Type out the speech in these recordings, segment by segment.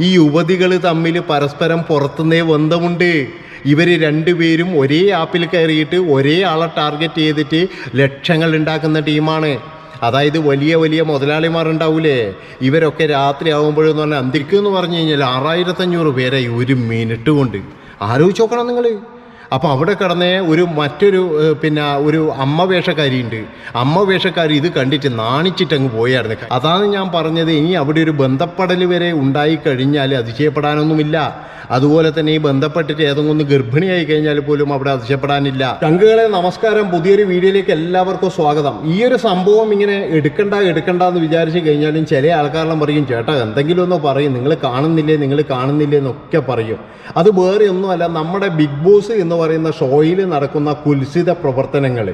ഈ യുവതികൾ തമ്മിൽ പരസ്പരം പുറത്തുനിന്നേ ബന്ധമുണ്ട്. ഇവർ രണ്ടുപേരും ഒരേ ആപ്പിൽ കയറിയിട്ട് ഒരേ ആളെ ടാർഗറ്റ് ചെയ്തിട്ട് ലക്ഷങ്ങൾ ഉണ്ടാക്കുന്ന ടീമാണ്. അതായത് വലിയ വലിയ മുതലാളിമാർ ഉണ്ടാവൂലേ ഇവരൊക്കെ രാത്രി ആകുമ്പോഴെന്ന് പറഞ്ഞാൽ അന്തിരിക്കും എന്ന് പറഞ്ഞു കഴിഞ്ഞാൽ ആറായിരത്തഞ്ഞൂറ് പേരെ ഒരു മിനിറ്റ് കൊണ്ട്. ആലോചിച്ച് നോക്കണം നിങ്ങൾ അപ്പോൾ അവിടെ കിടന്ന് ഒരു മറ്റൊരു പിന്നെ ഒരു അമ്മ വേഷക്കാരിയുണ്ട്. അമ്മ വേഷക്കാരി ഇത് കണ്ടിട്ട് നാണിച്ചിട്ടങ്ങ് പോയായിരുന്നു. അതാണ് ഞാൻ പറഞ്ഞത് ഇനി അവിടെ ഒരു ബന്ധപ്പെടൽ വരെ ഉണ്ടായി കഴിഞ്ഞാൽ അതിശയപ്പെടാനൊന്നുമില്ല. അതുപോലെ തന്നെ ഈ ബന്ധപ്പെട്ടിട്ട് ഏതെങ്കിലും ഒന്ന് ഗർഭിണിയായി കഴിഞ്ഞാൽ പോലും അവിടെ അതിശയപ്പെടാനില്ല. ചങ്കുകളെ നമസ്കാരം പുതിയൊരു വീഡിയോയിലേക്ക് എല്ലാവർക്കും സ്വാഗതം. ഈ ഒരു സംഭവം ഇങ്ങനെ എടുക്കണ്ട എടുക്കണ്ട എന്ന് വിചാരിച്ചു കഴിഞ്ഞാലും ചില ആൾക്കാരെല്ലാം പറയും ചേട്ടാ എന്തെങ്കിലും ഒന്ന് പറയും. നിങ്ങൾ കാണുന്നില്ലേ? നിങ്ങൾ കാണുന്നില്ലേ? എന്നൊക്കെ പറയും. അത് വേറെ ഒന്നുമല്ല നമ്മുടെ ബിഗ് ബോസ് എന്ന് പറയുന്ന ഷോയിൽ നടക്കുന്ന കുൽസിത പ്രവർത്തനങ്ങൾ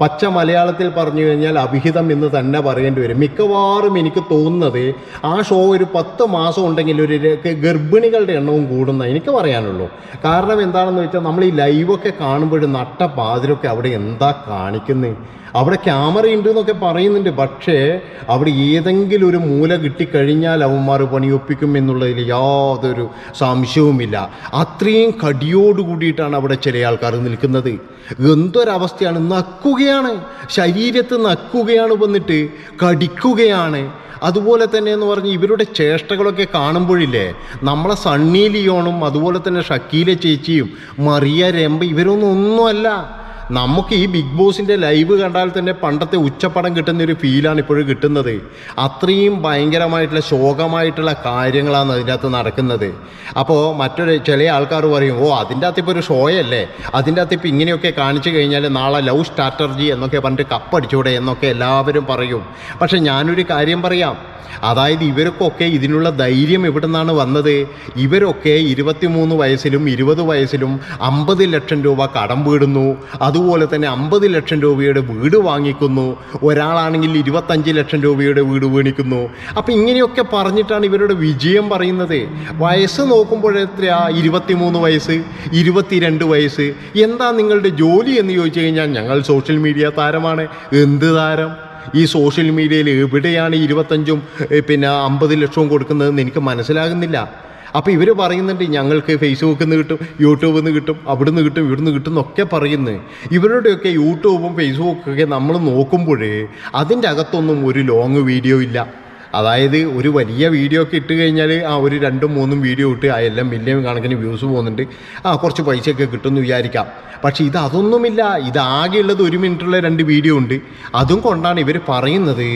പച്ച മലയാളത്തിൽ പറഞ്ഞു കഴിഞ്ഞാൽ അഭിഹിതം എന്ന് തന്നെ പറയേണ്ടി വരും. മിക്കവാറും എനിക്ക് തോന്നുന്നത് ആ ഷോ ഒരു പത്ത് മാസം ഉണ്ടെങ്കിൽ ഒരു ഗർഭിണികളുടെ എണ്ണവും കൂടുന്ന എനിക്ക് പറയാനുള്ളൂ. കാരണം എന്താണെന്ന് വെച്ചാൽ നമ്മൾ ഈ ലൈവൊക്കെ കാണുമ്പോഴും നട്ട പാതിരൊക്കെ അവിടെ എന്താ കാണിക്കുന്നത് അവിടെ ക്യാമറ ഉണ്ട് എന്നൊക്കെ പറയുന്നുണ്ട്. പക്ഷേ അവിടെ ഏതെങ്കിലും ഒരു മൂല കിട്ടിക്കഴിഞ്ഞാൽ അവന്മാർ പണിയൊപ്പിക്കും എന്നുള്ളതിൽ യാതൊരു സംശയവുമില്ല. അത്രയും കടിയോട് കൂടിയിട്ടാണ് അവിടെ ചില ആൾക്കാർ നിൽക്കുന്നത്. എന്തൊരവസ്ഥയാണ് നക്കുകയാണ്. ശരീരത്ത് നക്കുകയാണ് വന്നിട്ട് കടിക്കുകയാണ്. അതുപോലെ തന്നെ എന്ന് പറഞ്ഞ് ഇവരുടെ ചേഷ്ടകളൊക്കെ കാണുമ്പോഴില്ലേ നമ്മളെ സണ്ണി ലിയോണും അതുപോലെ തന്നെ ഷക്കീല ചേച്ചിയും മറിയ രമ്പ ഇവരൊന്നും ഒന്നുമല്ല. നമുക്ക് ഈ ബിഗ് ബോസിന്റെ ലൈവ് കണ്ടാൽ തന്നെ പണ്ടത്തെ ഉച്ചപ്പടം കിട്ടുന്ന ഒരു ഫീലാണ് ഇപ്പോഴും കിട്ടുന്നത്. അത്രയും ഭയങ്കരമായിട്ടുള്ള ശോകമായിട്ടുള്ള കാര്യങ്ങളാണ് അതിന്റെ അകത്ത് നടക്കുന്നത്. അപ്പോൾ മറ്റൊരു ചില ആൾക്കാർ പറയും ഓ അതിന്റെ അകത്ത് ഇപ്പോൾ ഒരു ഷോയല്ലേ അതിന്റെ അകത്ത് ഇപ്പോൾ ഇങ്ങനെയൊക്കെ കാണിച്ചു കഴിഞ്ഞാൽ നാളെ ലവ് സ്ട്രാറ്റർജി എന്നൊക്കെ പറഞ്ഞിട്ട് കപ്പടിച്ചൂടെ എന്നൊക്കെ എല്ലാവരും പറയും. പക്ഷേ ഞാനൊരു കാര്യം പറയാം. അതായത് ഇവർക്കൊക്കെ ഇതിനുള്ള ധൈര്യം എവിടെ നിന്നാണ് വന്നത്? ഇവരൊക്കെ ഇരുപത്തിമൂന്ന് വയസ്സിലും ഇരുപത് വയസ്സിലും അമ്പത് ലക്ഷം രൂപ കടം വീടുന്നു. അതുപോലെ തന്നെ അമ്പത് ലക്ഷം രൂപയുടെ വീട് വാങ്ങിക്കുന്നു. ഒരാളാണെങ്കിൽ ഇരുപത്തഞ്ച് ലക്ഷം രൂപയുടെ വീട് മേടിക്കുന്നു അപ്പം ഇങ്ങനെയൊക്കെ പറഞ്ഞിട്ടാണ് ഇവരുടെ വിജയം പറയുന്നത്. വയസ്സ് നോക്കുമ്പോഴെത്രയാ? ഇരുപത്തിമൂന്ന് വയസ്സ് ഇരുപത്തിരണ്ട് വയസ്സ്. എന്താ നിങ്ങളുടെ ജോലി എന്ന് ചോദിച്ചു കഴിഞ്ഞാൽ ഞങ്ങൾ സോഷ്യൽ മീഡിയ താരമാണ്. എന്ത് താരം? ഈ സോഷ്യൽ മീഡിയയിൽ എവിടെയാണ് ഇരുപത്തഞ്ചും പിന്നെ അമ്പത് ലക്ഷവും കൊടുക്കുന്നതെന്ന് എനിക്ക് മനസ്സിലാകുന്നില്ല. അപ്പോൾ ഇവർ പറയുന്നുണ്ട് ഞങ്ങൾക്ക് ഫേസ്ബുക്കിൽ നിന്ന് കിട്ടും യൂട്യൂബിൽ നിന്ന് കിട്ടും അവിടെ നിന്ന് കിട്ടും ഇവിടുന്ന് കിട്ടും എന്നൊക്കെ പറയുന്നത് ഇവരുടെയൊക്കെ യൂട്യൂബും ഫേസ്ബുക്കൊക്കെ നമ്മൾ നോക്കുമ്പോഴേ അതിന്റെ അകത്തൊന്നും ഒരു ലോങ് വീഡിയോ ഇല്ല. അതായത് ഒരു വലിയ വീഡിയോ ഒക്കെ ഇട്ട് കഴിഞ്ഞാൽ ആ ഒരു രണ്ടും മൂന്നും വീഡിയോ ഇട്ട് ആ എല്ലാം മില്യൺ കണക്കിന് വ്യൂസ് പോകുന്നുണ്ട്. ആ കുറച്ച് പൈസയൊക്കെ കിട്ടുമെന്ന് വിചാരിക്കാം. പക്ഷേ ഇത് അതൊന്നുമില്ല. ഇതാകെയുള്ളത് ഒരു മിനിറ്റുള്ള രണ്ട് വീഡിയോ ഉണ്ട്. അതും കൊണ്ടാണ് ഇവർ പറയുന്നത്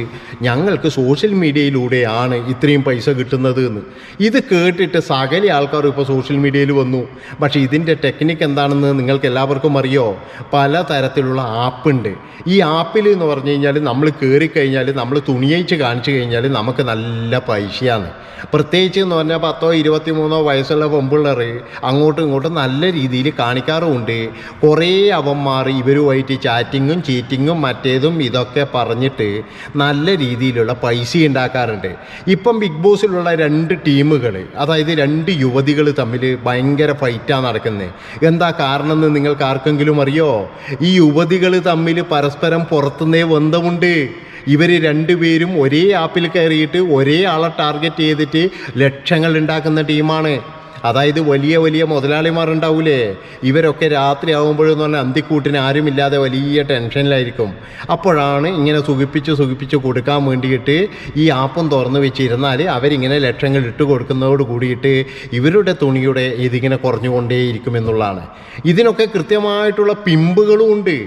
ഞങ്ങൾക്ക് സോഷ്യൽ മീഡിയയിലൂടെയാണ് ഇത്രയും പൈസ കിട്ടുന്നത് എന്ന് ഇത് കേട്ടിട്ട് സകല ആൾക്കാർ ഇപ്പോൾ സോഷ്യൽ മീഡിയയിൽ വന്നു. പക്ഷേ ഇതിന്റെ ടെക്നിക്ക് എന്താണെന്ന് നിങ്ങൾക്ക് എല്ലാവർക്കും അറിയോ? പല തരത്തിലുള്ള ആപ്പുണ്ട് ഈ ആപ്പിൽ എന്ന് പറഞ്ഞു കഴിഞ്ഞാൽ നമ്മൾ കയറി കഴിഞ്ഞാൽ നമ്മൾ തുണിയയിച്ച് കാണിച്ചു കഴിഞ്ഞാൽ നമുക്ക് നല്ല പൈസയാണ്. പ്രത്യേകിച്ച് എന്ന് പറഞ്ഞാൽ പത്തോ ഇരുപത്തി മൂന്നോ വയസ്സുള്ള പെമ്പിള്ളേർ അങ്ങോട്ടും ഇങ്ങോട്ടും നല്ല രീതിയിൽ കാണിക്കാറുമുണ്ട്. കുറേ അവന്മാർ ഇവരുമായിട്ട് ചാറ്റിങ്ങും ചീറ്റിങ്ങും മറ്റേതും ഇതൊക്കെ പറഞ്ഞിട്ട് നല്ല രീതിയിലുള്ള പൈസ ഉണ്ടാക്കാറുണ്ട്. ഇപ്പം ബിഗ് ബോസിലുള്ള രണ്ട് ടീമുകൾ അതായത് രണ്ട് യുവതികൾ തമ്മിൽ ഭയങ്കര ഫൈറ്റാണ് നടക്കുന്നത് എന്താ കാരണം എന്ന് നിങ്ങൾക്ക് ആർക്കെങ്കിലും അറിയോ? ഈ യുവതികൾ തമ്മിൽ പരസ്പരം പുറത്തുനിന്നേ ബന്ധമുണ്ട്. ഇവർ രണ്ടുപേരും ഒരേ ആപ്പിൽ കയറിയിട്ട് ഒരേ ആളെ ടാർഗറ്റ് ചെയ്തിട്ട് ലക്ഷങ്ങൾ ഉണ്ടാക്കുന്ന ടീമാണ്. അതായത് വലിയ വലിയ മുതലാളിമാർ ഉണ്ടാവൂലേ ഇവരൊക്കെ രാത്രി ആകുമ്പോഴെന്ന് പറഞ്ഞാൽ അന്തിക്കൂട്ടിന് ആരുമില്ലാതെ വലിയ ടെൻഷനിലായിരിക്കും. അപ്പോഴാണ് ഇങ്ങനെ സുഖിപ്പിച്ച് സുഖിപ്പിച്ച് കൊടുക്കാൻ വേണ്ടിയിട്ട് ഈ ആപ്പും തുറന്നു വെച്ചിരുന്നാൽ അവരിങ്ങനെ ലക്ഷങ്ങൾ ഇട്ട് കൊടുക്കുന്നതോട് കൂടിയിട്ട് ഇവരുടെ തുണിയുടെ ഇതിങ്ങനെ കുറഞ്ഞുകൊണ്ടേയിരിക്കുമെന്നുള്ളതാണ് ഇതിനൊക്കെ കൃത്യമായിട്ടുള്ള പിമ്പുകളും ഉണ്ട്.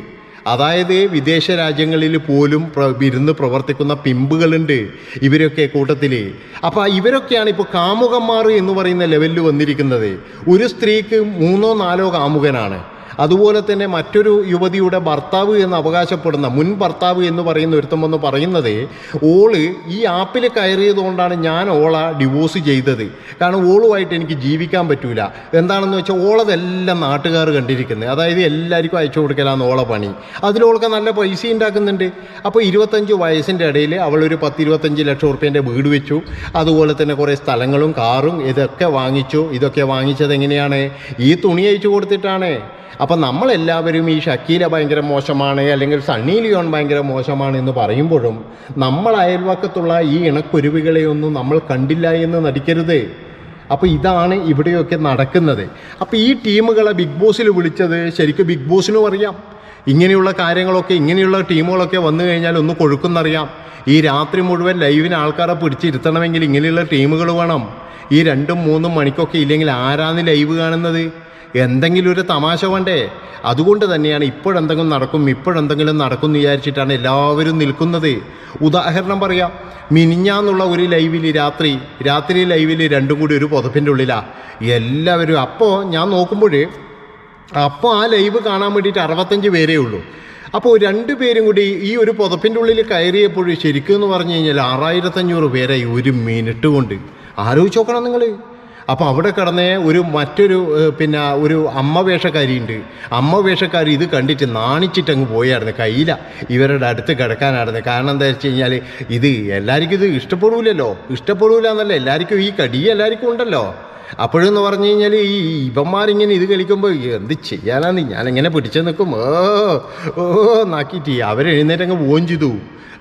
അതായത് വിദേശ രാജ്യങ്ങളിൽ പോലും ഇരുന്ന് പ്രവർത്തിക്കുന്ന പിമ്പുകളുണ്ട് ഇവരൊക്കെ കൂട്ടത്തിൽ അപ്പോൾ ഇവരൊക്കെയാണ് ഇപ്പോൾ കാമുകന്മാർ എന്ന് പറയുന്ന ലെവലിൽ വന്നിരിക്കുന്നത്. ഒരു സ്ത്രീക്ക് മൂന്നോ നാലോ കാമുകനാണ്. അതുപോലെ തന്നെ മറ്റൊരു യുവതിയുടെ ഭർത്താവ് എന്ന് അവകാശപ്പെടുന്ന മുൻ ഭർത്താവ് എന്ന് പറയുന്ന ഒരുത്തം വന്ന് പറയുന്നത് ഓൾ ഈ ആപ്പിൽ കയറിയതുകൊണ്ടാണ് ഞാൻ ഓള ഡിവോഴ്സ് ചെയ്തത്. കാരണം ഓളുമായിട്ട് എനിക്ക് ജീവിക്കാൻ പറ്റൂല. എന്താണെന്ന് വെച്ചാൽ ഓളതെല്ലാം നാട്ടുകാർ കണ്ടിരിക്കുന്നത് അതായത് എല്ലാവർക്കും അയച്ചു കൊടുക്കലാണ് ഓള പണി. അതിലോൾക്ക് നല്ല പൈസ ഉണ്ടാക്കുന്നുണ്ട്. അപ്പോൾ ഇരുപത്തഞ്ച് വയസ്സിന്റെ ഇടയിൽ അവളൊരു പത്ത് ഇരുപത്തഞ്ച് ലക്ഷം ഉറുപ്പ്യന്റെ വീട് വെച്ചു. അതുപോലെ തന്നെ കുറേ സ്ഥലങ്ങളും കാറും ഇതൊക്കെ വാങ്ങിച്ചു. ഇതൊക്കെ വാങ്ങിച്ചത് എങ്ങനെയാണ് ഈ തുണി അയച്ചു കൊടുത്തിട്ടാണ്. അപ്പം നമ്മളെല്ലാവരും ഈ ഷക്കീല ഭയങ്കര മോശമാണ് അല്ലെങ്കിൽ സണ്ണി ലിയോൺ ഭയങ്കര മോശമാണ് എന്ന് പറയുമ്പോഴും നമ്മൾ അയൽവക്കത്തുള്ള ഈ ഇണക്കുരുവികളെയൊന്നും നമ്മൾ കണ്ടില്ല എന്ന് നടിക്കരുത്. അപ്പോൾ ഇതാണ് ഇവിടെയൊക്കെ നടക്കുന്നത്. അപ്പോൾ ഈ ടീമുകളെ ബിഗ് ബോസിൽ വിളിച്ചത് ശരിക്കും ബിഗ് ബോസിനും അറിയാം. ഇങ്ങനെയുള്ള കാര്യങ്ങളൊക്കെ ഇങ്ങനെയുള്ള ടീമുകളൊക്കെ വന്നു കഴിഞ്ഞാൽ ഒന്ന് കൊഴുക്കുന്നറിയാം. ഈ രാത്രി മുഴുവൻ ലൈവിന് ആൾക്കാരെ പിടിച്ചിരുത്തണമെങ്കിൽ ഇങ്ങനെയുള്ള ടീമുകൾ വേണം. ഈ രണ്ടും മൂന്നും മണിക്കൊക്കെ ഇല്ലെങ്കിൽ ആരാന്ന് ലൈവ് കാണുന്നത്? എന്തെങ്കിലും ഒരു തമാശ വേണ്ടേ? അതുകൊണ്ട് തന്നെയാണ് ഇപ്പോഴെന്തെങ്കിലും നടക്കും ഇപ്പോഴെന്തെങ്കിലും നടക്കും എന്ന് വിചാരിച്ചിട്ടാണ് എല്ലാവരും നിൽക്കുന്നത്. ഉദാഹരണം പറയാം. മിനിഞ്ഞാന്നുള്ള ഒരു ലൈവിൽ രാത്രി രാത്രി ലൈവിൽ രണ്ടും കൂടി ഒരു പുതപ്പിന്റെ ഉള്ളിലാണ് എല്ലാവരും അപ്പോൾ ഞാൻ നോക്കുമ്പോൾ അപ്പോൾ ആ ലൈവ് കാണാൻ വേണ്ടിയിട്ട് അറുപത്തഞ്ച് പേരേ ഉള്ളൂ. അപ്പോൾ രണ്ട് പേരും കൂടി ഈ ഒരു പുതപ്പിന്റെ ഉള്ളിൽ കയറിയപ്പോൾ ശരിക്കും എന്ന് പറഞ്ഞു കഴിഞ്ഞാൽ ആറായിരത്തഞ്ഞൂറ് പേരായി ഒരു മിനിറ്റ് കൊണ്ട്. ആലോചിച്ച് നോക്കണം നിങ്ങൾ അപ്പോൾ അവിടെ കിടന്ന് ഒരു മറ്റൊരു പിന്നെ ഒരു അമ്മ വേഷക്കാരിയുണ്ട്. അമ്മ വേഷക്കാരി ഇത് കണ്ടിട്ട് നാണിച്ചിട്ട് അങ്ങ് പോയായിരുന്നു കയ്യില. ഇവരുടെ അടുത്ത് കിടക്കാനായിരുന്നു. കാരണം എന്താ വെച്ച് കഴിഞ്ഞാൽ ഇത് എല്ലാവർക്കും ഇത് ഇഷ്ടപ്പെടൂലല്ലോ. ഇഷ്ടപ്പെടൂല എന്നല്ല എല്ലാവർക്കും ഈ കടി എല്ലാവർക്കും ഉണ്ടല്ലോ. അപ്പോഴെന്ന് പറഞ്ഞു കഴിഞ്ഞാൽ ഈ ഇവന്മാരിങ്ങനെ ഇത് കളിക്കുമ്പോൾ എന്ത് ചെയ്യാനാന്ന് ഞാനിങ്ങനെ പിടിച്ചു നിൽക്കും. ഓ ഓ നാക്കിയിട്ട് അവരെഴുന്നേറ്റ് അങ്ങ് പോവും ചെയ്തു.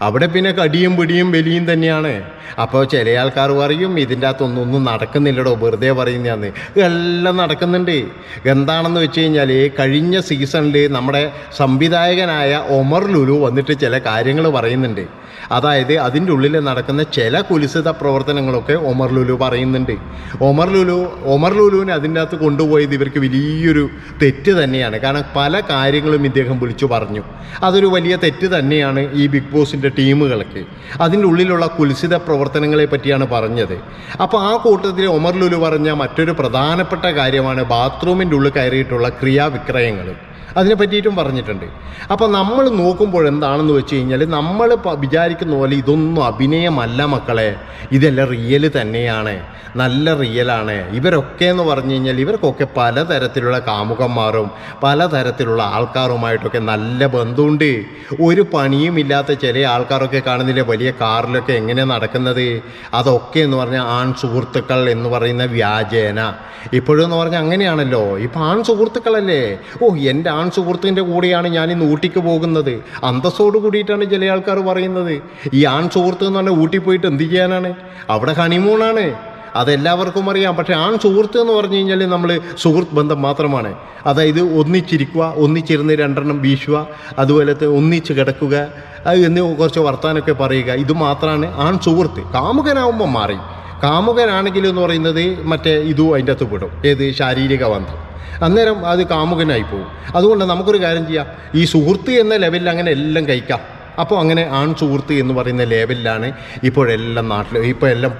അവിടെ പിന്നെ കടിയും പിടിയും വലിയും തന്നെയാണ്. അപ്പോൾ ചില ആൾക്കാർ പറയും ഇതിന്റെ അകത്തൊന്നൊന്നും നടക്കുന്നില്ലടോ വെറുതെ പറയുന്നതാന്ന് എല്ലാം നടക്കുന്നുണ്ട്. എന്താണെന്ന് വെച്ച് കഴിഞ്ഞാൽ കഴിഞ്ഞ സീസണിൽ നമ്മുടെ സംവിധായകനായ ഒമർ ലുലു വന്നിട്ട് ചില കാര്യങ്ങൾ പറയുന്നുണ്ട്. അതായത് അതിന്റെ ഉള്ളിൽ നടക്കുന്ന ചില കുലിസിത പ്രവർത്തനങ്ങളൊക്കെ ഒമർ ലുലു പറയുന്നുണ്ട്. ഒമർ ലുലു ഒമർ ലുലുവിനെ അതിന്റെ അകത്ത് കൊണ്ടുപോയത് ഇവർക്ക് വലിയൊരു തെറ്റ് തന്നെയാണ്. കാരണം പല കാര്യങ്ങളും ഇദ്ദേഹം വിളിച്ചു പറഞ്ഞു. അതൊരു വലിയ തെറ്റ് തന്നെയാണ് ഈ ബിഗ് ബോസിന്റെ ടീമുകൾക്ക്. അതിന്റെ ഉള്ളിലുള്ള കുൽസിത പ്രവർത്തനങ്ങളെ പറ്റിയാണ് പറഞ്ഞത്. അപ്പോൾ ആ കൂട്ടത്തിൽ ഒമർ ലുലു പറഞ്ഞ മറ്റൊരു പ്രധാനപ്പെട്ട കാര്യമാണ് ബാത്റൂമിന്റെ ഉള്ളിൽ കയറിയിട്ടുള്ള ക്രിയാവിക്രയങ്ങൾ. അതിനെ പറ്റിയിട്ടും പറഞ്ഞിട്ടുണ്ട്. അപ്പോൾ നമ്മൾ നോക്കുമ്പോൾ എന്താണെന്ന് വെച്ച് കഴിഞ്ഞാൽ നമ്മൾ വിചാരിക്കുന്ന പോലെ ഇതൊന്നും അഭിനയമല്ല മക്കളെ. ഇതെല്ലാം റിയൽ തന്നെയാണ്. നല്ല റിയലാണ് ഇവരൊക്കെ എന്ന് പറഞ്ഞു കഴിഞ്ഞാൽ ഇവർക്കൊക്കെ പലതരത്തിലുള്ള കാമുകന്മാരും പലതരത്തിലുള്ള ആൾക്കാരുമായിട്ടൊക്കെ നല്ല ബന്ധമുണ്ട്. ഒരു പണിയും ഇല്ലാത്ത ചില ആൾക്കാരൊക്കെ കാണുന്നില്ല? വലിയ കാറിലൊക്കെ എങ്ങനെ നടക്കുന്നത്? അതൊക്കെ എന്ന് പറഞ്ഞാൽ ആൺ സുഹൃത്തുക്കൾ എന്ന് പറയുന്ന വ്യാജേന. ഇപ്പോഴെന്ന് പറഞ്ഞാൽ അങ്ങനെയാണല്ലോ. ഇപ്പം ആൺ സുഹൃത്തുക്കളല്ലേ ഓ എന്റെ ആൺ സുഹൃത്തിന്റെ കൂടെയാണ് ഞാൻ ഇന്ന് ഊട്ടിക്ക് പോകുന്നത്. അന്തസ്സോട് കൂടിയിട്ടാണ് ചില ആൾക്കാർ പറയുന്നത്. ഈ ആൺ സുഹൃത്ത് എന്ന് പറഞ്ഞാൽ ഊട്ടി പോയിട്ട് എന്ത് ചെയ്യാനാണ്? അവിടെ ഹണിമൂണാണ് അതെല്ലാവർക്കും അറിയാം. പക്ഷേ ആൺ സുഹൃത്ത് എന്ന് പറഞ്ഞു കഴിഞ്ഞാൽ നമ്മൾ സുഹൃത്ത് ബന്ധം മാത്രമാണ്. അതായത് ഒന്നിച്ചിരിക്കുക ഒന്നിച്ചിരുന്ന് രണ്ടെണ്ണം വീശുക അതുപോലെ ഒന്നിച്ച് കിടക്കുക എന്ന് കുറച്ച് വർത്താനൊക്കെ പറയുക. ഇത് മാത്രമാണ് ആൺ സുഹൃത്ത്. കാമുകനാവുമ്പോൾ മാറി. കാമുകനാണെങ്കിൽ എന്ന് പറയുന്നത് മറ്റേ ഇതും അതിന്റെ അകത്ത് പെടും. ഏത് ശാരീരിക ബന്ധം. അന്നേരം അത് കാമുകനായി പോകും അതുകൊണ്ട് നമുക്കൊരു കാര്യം ചെയ്യാം. ഈ സുഹൃത്ത് എന്ന ലെവലിൽ അങ്ങനെ എല്ലാം കഴിക്കാം. അപ്പോൾ അങ്ങനെ ആൺ സുഹൃത്ത് എന്ന് പറയുന്ന ലെവലിലാണ് ഇപ്പോഴെല്ലാം നാട്ടിൽ ഇപ്പോൾ എല്ലാം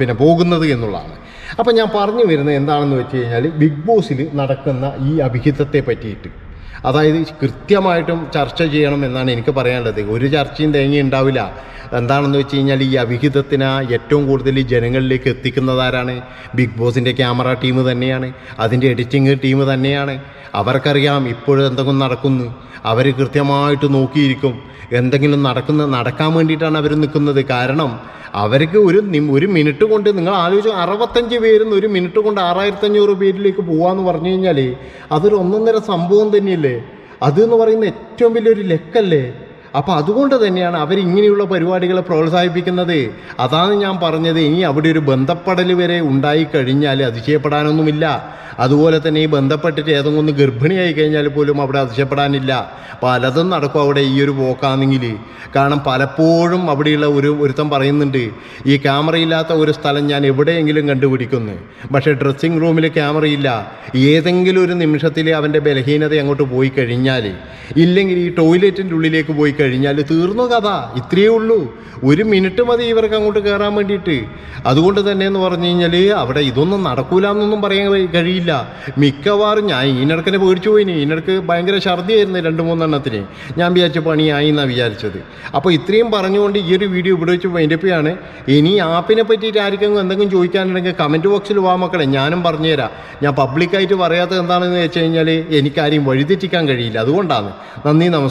പിന്നെ പോകുന്നത് എന്നുള്ളതാണ്. അപ്പോൾ ഞാൻ പറഞ്ഞു വരുന്നത് എന്താണെന്ന് വെച്ച് കഴിഞ്ഞാൽ ബിഗ് ബോസിൽ നടക്കുന്ന ഈ അഭിഹിതത്തെ പറ്റിയിട്ട്. അതായത് കൃത്യമായിട്ടും ചർച്ച ചെയ്യണം എന്നാണ് എനിക്ക് പറയാനുള്ളത്. ഒരു ചർച്ചയും തേങ്ങ ഉണ്ടാവില്ല. എന്താണെന്ന് വെച്ച് കഴിഞ്ഞാൽ ഈ അവിഹിതത്തിന് ഏറ്റവും കൂടുതൽ ജനങ്ങളിലേക്ക് എത്തിക്കുന്നതാരാണ്? ബിഗ് ബോസിന്റെ ക്യാമറ ടീം തന്നെയാണ്. അതിന്റെ എഡിറ്റിംഗ് ടീം തന്നെയാണ്. അവർക്കറിയാം ഇപ്പോഴും എന്തെങ്കിലും നടക്കുന്നു. അവർ കൃത്യമായിട്ട് നോക്കിയിരിക്കും. എന്തെങ്കിലും നടക്കുന്ന നടക്കാൻ വേണ്ടിയിട്ടാണ് അവർ നിൽക്കുന്നത്. കാരണം അവർക്ക് ഒരു ഒരു മിനിറ്റ് കൊണ്ട് നിങ്ങൾ ആലോചിച്ച് അറുപത്തഞ്ച് പേരുന്ന് ഒരു മിനിറ്റ് കൊണ്ട് ആറായിരത്തഞ്ഞൂറ് പേരിലേക്ക് പോകാമെന്ന് പറഞ്ഞു കഴിഞ്ഞാൽ അതൊരു ഒന്നൊന്നര സംഭവം തന്നെയല്ലേ? അതെന്ന് പറയുന്ന ഏറ്റവും വലിയൊരു ലെക്കല്ലേ? അപ്പോൾ അതുകൊണ്ട് തന്നെയാണ് അവരിങ്ങനെയുള്ള പരിപാടികളെ പ്രോത്സാഹിപ്പിക്കുന്നത്. അതാണ് ഞാൻ പറഞ്ഞത്. ഇനി അവിടെ ഒരു ബന്ധപ്പെടൽ വരെ ഉണ്ടായിക്കഴിഞ്ഞാൽ അതിശയപ്പെടാനൊന്നുമില്ല. അതുപോലെ തന്നെ ഈ ബന്ധപ്പെട്ടിട്ട് ഏതെങ്കിലും ഒന്ന് ഗർഭിണിയായി കഴിഞ്ഞാൽ പോലും അവിടെ അതിശയപ്പെടാനില്ല. പലതും നടക്കും അവിടെ ഈ ഒരു പോക്കാണെങ്കിൽ കാരണം പലപ്പോഴും അവിടെയുള്ള ഒരു ഒരുത്തം പറയുന്നുണ്ട് ഈ ക്യാമറയില്ലാത്ത ഒരു സ്ഥലം ഞാൻ എവിടെയെങ്കിലും കണ്ടുപിടിക്കുന്നു. പക്ഷേ ഡ്രസ്സിങ് റൂമിൽ ക്യാമറയില്ല ഏതെങ്കിലും ഒരു നിമിഷത്തിൽ അവന്റെ ബലഹീനത അങ്ങോട്ട് പോയി കഴിഞ്ഞാൽ ഇല്ലെങ്കിൽ ഈ ടോയ്ലറ്റിന്റെ ഉള്ളിലേക്ക് പോയി കഴിഞ്ഞാൽ തീർന്നു കഥ. ഇത്രയേ ഉള്ളൂ. ഒരു മിനിറ്റ് മതി ഇവർക്ക് അങ്ങോട്ട് കയറാൻ വേണ്ടിയിട്ട്. അതുകൊണ്ട് തന്നെ എന്ന് പറഞ്ഞു കഴിഞ്ഞാൽ അവിടെ ഇതൊന്നും നടക്കൂല എന്നൊന്നും പറയാൻ കഴിയില്ല. മിക്കവാറും ഞാൻ ഈനടക്കനെ പേടിച്ചു പോയിനി. ഈനടക്ക് ഭയങ്കര ഛർദിയായിരുന്നു രണ്ട് മൂന്നെണ്ണത്തിന്. ഞാൻ വിചാരിച്ച പണിയായി എന്നാണ് വിചാരിച്ചത്. അപ്പോൾ ഇത്രയും പറഞ്ഞുകൊണ്ട് ഈ ഒരു വീഡിയോ ഇവിടെ വെച്ച് വൈൻഡപ്പിയാണ്. ഇനി ആപ്പിനെ പറ്റിയിട്ട് ആർക്കെങ്കിലും എന്തെങ്കിലും ചോദിക്കാനുണ്ടെങ്കിൽ കമന്റ് ബോക്സിൽ വാ മക്കളെ. ഞാനും പറഞ്ഞുതരാം. ഞാൻ പബ്ലിക്കായിട്ട് പറയാത്തത് എന്താണെന്ന് വെച്ച് കഴിഞ്ഞാൽ എനിക്കാരെയും വഴിതെറ്റിക്കാൻ കഴിയില്ല. അതുകൊണ്ടാണ്. നന്ദി നമസ്കാരം.